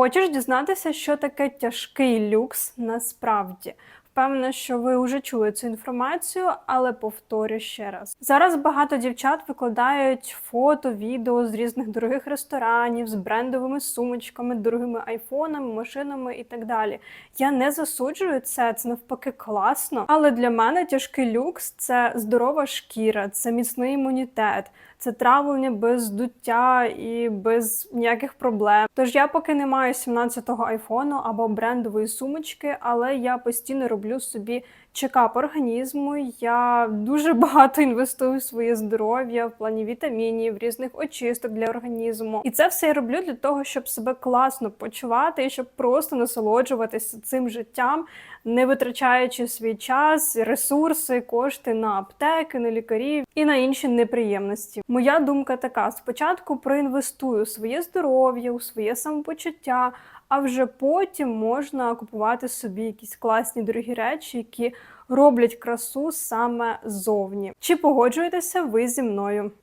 Хочеш дізнатися, що таке тяжкий люкс насправді? Впевнена, що ви вже чули цю інформацію, але повторю ще раз. Зараз багато дівчат викладають фото, відео з різних дорогих ресторанів, з брендовими сумочками, дорогими айфонами, машинами і так далі. Я не засуджую це, це навпаки класно. Але для мене тяжкий люкс це здорова шкіра, це міцний імунітет, це травлення без здуття і без ніяких проблем. Тож я поки не маю 17-го айфону або брендової сумочки, але я постійно роблю собі чекап організму. Я дуже багато інвестую в своє здоров'я в плані вітамінів, різних очисток для організму. І це все я роблю для того, щоб себе класно почувати і щоб просто насолоджуватися цим життям, не витрачаючи свій час, ресурси, кошти на аптеки, на лікарів і на інші неприємності. Моя думка така: спочатку проінвестую своє здоров'я, у своє самопочуття. А вже потім можна купувати собі якісь класні дорогі речі, які роблять красу саме ззовні. Чи погоджуєтеся ви зі мною?